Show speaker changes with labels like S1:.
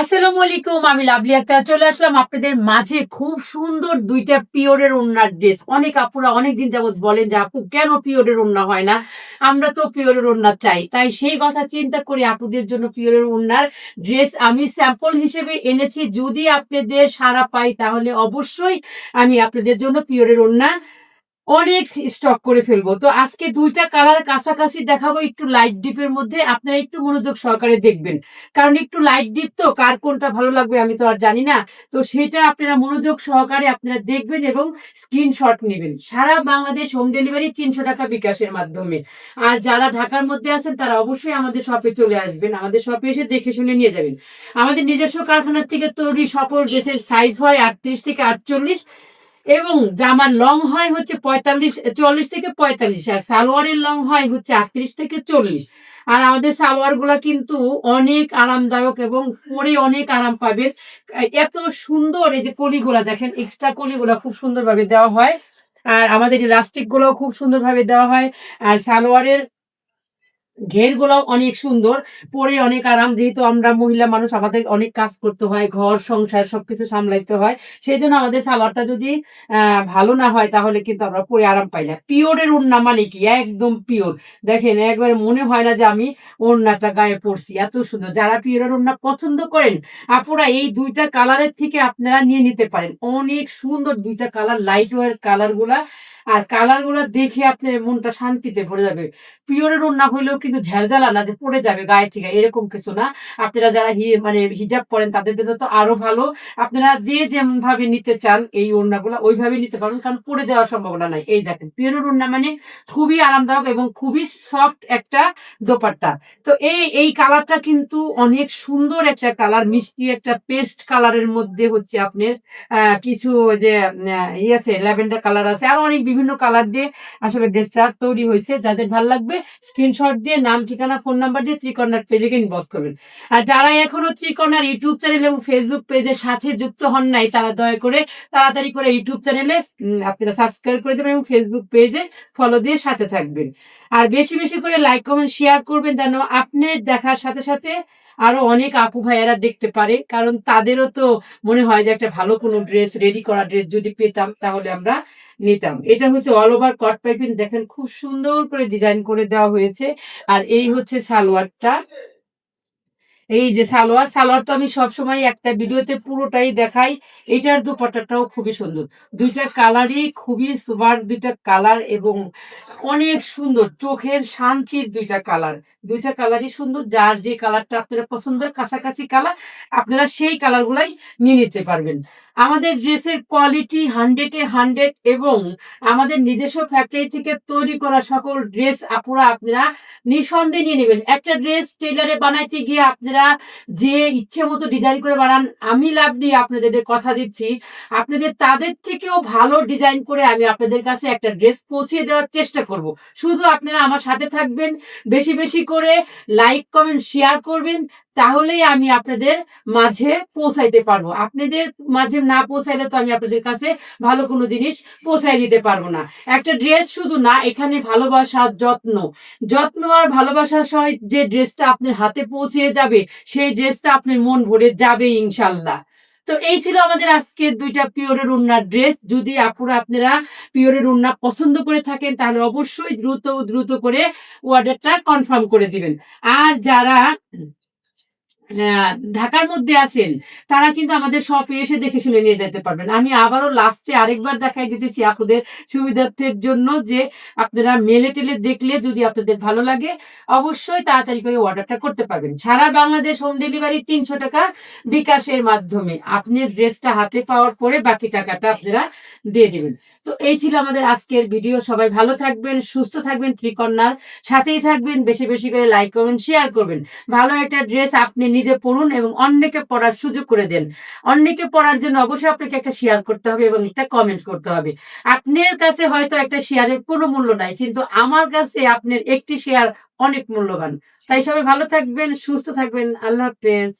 S1: আসসালামু আলাইকুম, আমি লাভলি আক্তার। চলে আসলাম আপনাদের মাঝে খুব সুন্দর দুইটা পিওরের ওড়নার ড্রেস। অনেক আপুরা অনেকদিন যাবত বলেন যে, আপু, কেন পিওরের ওড়না হয় না? আমরা তো পিওরের ওড়না চাই। তাই সেই কথা চিন্তা করে আপুদের জন্য পিওরের ওড়নার ড্রেস আমি স্যাম্পল হিসেবে এনেছি। যদি আপনাদের সারা পাই, তাহলে অবশ্যই আমি আপনাদের জন্য পিওরের ওড়না অনেক স্টক করে ফেলব। তো আজকে দুইটা কালার কাছাকাছি দেখাবো একটু লাইট ডিপের মধ্যে, আপনারা একটু মনোযোগ সহকারে দেখবেন। কারণ একটু লাইট ডিপ তো, কার কোনটা ভালো লাগবে আমি তো আর জানি না। তো সেটা আপনারা মনোযোগ সহকারে আপনারা দেখবেন এবং স্ক্রিনশট নেবেন। সারা বাংলাদেশ হোম ডেলিভারি তিনশো টাকা বিকাশের মাধ্যমে। আর যারা ঢাকার মধ্যে আছেন, তারা অবশ্যই আমাদের শপে চলে আসবেন। আমাদের শপে এসে দেখে শুনে নিয়ে যাবেন। আমাদের নিজস্ব কারখানার থেকে তৈরি সকল ড্রেসের সাইজ হয় আটত্রিশ থেকে আটচল্লিশ। এবং জামার লং হয় হচ্ছে পঁয়তাল্লিশ, চল্লিশ থেকে পঁয়তাল্লিশ, আর সালোয়ারের লং হয় হচ্ছে আটত্রিশ থেকে চল্লিশ। আর আমাদের সালোয়ারগুলা কিন্তু অনেক আরামদায়ক এবং পরে অনেক আরাম পাবেন এত সুন্দর এই যে কলিগুলা, দেখেন এক্সট্রা কলিগুলা খুব সুন্দরভাবে দেওয়া হয়। আর আমাদের ইলাস্টিক গুলোও খুব সুন্দরভাবে দেওয়া হয়। আর সালোয়ারের ঘেরগুলো অনেক সুন্দর। পরে অনেক আরাম, যেহেতু আমরা মহিলা মানুষ, আমাদের অনেক কাজ করতে হয়, ঘর, সংসার সবকিছু সামলাইতে হয়। সেই জন্য আমাদের সালোয়ারটা যদি ভালো না হয়, তাহলে কিন্তু আমরা পরে আরাম পাই না। পিওরের ওড়না মানে কি? একদম পিওর। দেখেন, একবার মনে হয় না যে আমি ওড়নাটা গায়ে পরছি, এত সুন্দর। যারা পিওরের ওড়না পছন্দ করেন, আপুরা এই দুইটা কালারের থেকে আপনারা নিয়ে নিতে পারেন। অনেক সুন্দর দুইটা কালার লাইট ওয়ার কালারগুলা আর কালারগুলা দেখে আপনার মনটা শান্তিতে ভরে যাবে। পিওরের ওড়না হইলেও কিন্তু ঝালঝালা না যে পড়ে যাবে গায়ে থেকে এরকম কিছু না। আপনারা যারা মানে হিজাব পরেন তাদের জন্য তো আরও ভালো। আপনারা যে যেমন ভাবে নিতে চান এই ওড়নাগুলো ওইভাবে নিতে পারেন কারণ পড়ে যাওয়ার সম্ভাবনা নাই। এই দেখেন পিওরের ওড়না মানে খুবই আরামদায়ক এবং খুবই সফট একটা দোপাট্টা। তো এই এই কালারটা কিন্তু অনেক সুন্দর একটা কালার মিষ্টি একটা পেস্ট কালারের মধ্যে হচ্ছে আপনার কিছু যে আহ, ই আছে ল্যাভেন্ডার কালার আছে আর অনেক বিভিন্ন কালার দিয়ে আসলে ড্রেসটা তৈরি হয়েছে। যাদের ভালো লাগবে স্ক্রিনশট দিয়ে নাম, ঠিকানা ফোন নাম্বার দিয়ে ত্রিকর্ণার পেজে ইনবক্স করবেন। আর যারা এখনও ত্রিকর্ণার ইউটিউব চ্যানেল এবং ফেসবুক পেজের সাথে যুক্ত হন নাই, তারা দয়া করে তাড়াতাড়ি করে ইউটিউব চ্যানেলে আপনারা সাবস্ক্রাইব করে দেবেন এবং ফেসবুক পেজে ফলো দিয়ে সাথে থাকবেন। আর বেশি বেশি করে লাইক কমেন্ট শেয়ার করবেন যেন আপনার দেখার সাথে সাথে আরও অনেক আপু ভাইয়ারা দেখতে পারে। কারণ তাদেরও তো মনে হয় যে একটা ভালো কোনো ড্রেস রেডি করা ড্রেস যদি পেতাম তাহলে আমরা নিতাম। এটা হচ্ছে অল ওভার কট পাইপিং দেখেন খুব সুন্দর করে ডিজাইন করে দেওয়া হয়েছে। আর এই হচ্ছে সালোয়ারটা। এই যে সালোয়ার সালোয়ার তো আমি সবসময় একটা ভিডিওতে পুরোটাই দেখাই। এইটার দুপাট্টাটাও খুবই সুন্দর। দুইটা কালারই খুবই সুপার দুইটা কালার এবং অনেক সুন্দর। চোখের শান্তির দুইটা কালার। দুইটা কালারই সুন্দর। যার যে কালারটা আপনারা পছন্দ কাছাকাছি কালার, আপনারা সেই কালারগুলাই নিয়ে নিতে পারবেন। আমাদের ড্রেসের কোয়ালিটি হান্ড্রেডে হান্ড্রেড এবং আমাদের নিজস্ব ফ্যাক্টরি থেকে তৈরি করা সকল ড্রেস আপুরা আপনারা নিঃসন্দেহে নিয়ে নেবেন। একটা ড্রেস টেলারে বানাইতে গিয়ে আপনারা যে ইচ্ছে মতো ডিজাইন করে বানান, আমি লাভ দিয়ে আপনাদের কথা দিচ্ছি। আপনাদের তাদের থেকেও ভালো ডিজাইন করে আমি আপনাদের কাছে একটা ড্রেস পৌঁছে দেওয়ার চেষ্টা করব। শুধু আপনারা আমার সাথে থাকবেন, বেশি বেশি করে লাইক কমেন্ট শেয়ার করবেন। তাহলেই আমি আপনাদের মাঝে পৌঁছাইতে পারব। আপনাদের মাঝে না পৌঁছাইলে তো আমি আপনাদের কাছে ভালো কোনো জিনিস পৌঁছাই দিতে পারব না। একটা ড্রেস শুধু না, এখানে ভালোবাসা যত্ন। যত্ন আর ভালোবাসার সহিত যে ড্রেসটা আপনার হাতে পৌঁছিয়ে যাবে, সেই ড্রেসটা আপনার মন ভরে যাবে ইনশাল্লাহ তো এই ছিল আমাদের আজকের দুইটা পিওরের উন্নার ড্রেস। যদি আপুরা আপনারা পিওরের উন্না পছন্দ করে থাকেন, তাহলে অবশ্যই দ্রুত দ্রুত করে অর্ডারটা কনফার্ম করে দিবেন। আর যারা ঢাকার মধ্যে আছেন, তারা কিন্তু আমাদের শপে এসে দেখে শুনে নিয়ে যেতে পারবেন। আমি আবারও লাস্টে আরেকবার দেখাই দিতেছি আপনাদের সুবিধার্থের জন্য যে আপনারা মেলে টেলে দেখলে যদি আপনাদের ভালো লাগে, অবশ্যই তাড়াতাড়ি করে অর্ডারটা করতে পারবেন। সারা বাংলাদেশ হোম ডেলিভারি তিনশো টাকা বিকাশের মাধ্যমে। আপনি ড্রেসটা হাতে পাওয়ার পরে বাকি টাকাটা আপনারা দিয়ে দিবেন। তো এই ছিল আমাদের আজকের ভিডিও। সবাই ভালো থাকবেন, সুস্থ থাকবেন ত্রিকন্যার সাথেই থাকবেন। বেশি বেশি করে লাইক করবেন শেয়ার করবেন। ভালো একটা ড্রেস আপনি নিজে পরুন এবং অন্যকে পরার সুযোগ করে দেন। অন্যকে পরার জন্য অবশ্যই আপনাকে একটা শেয়ার করতে হবে এবং একটা কমেন্ট করতে হবে। আপনার কাছে হয়তো একটা শেয়ারের কোনো মূল্য নাই, কিন্তু আমার কাছে আপনার একটি শেয়ার অনেক মূল্যবান। তাই সবাই ভালো থাকবেন, সুস্থ থাকবেন। আল্লাহ হাফেজ।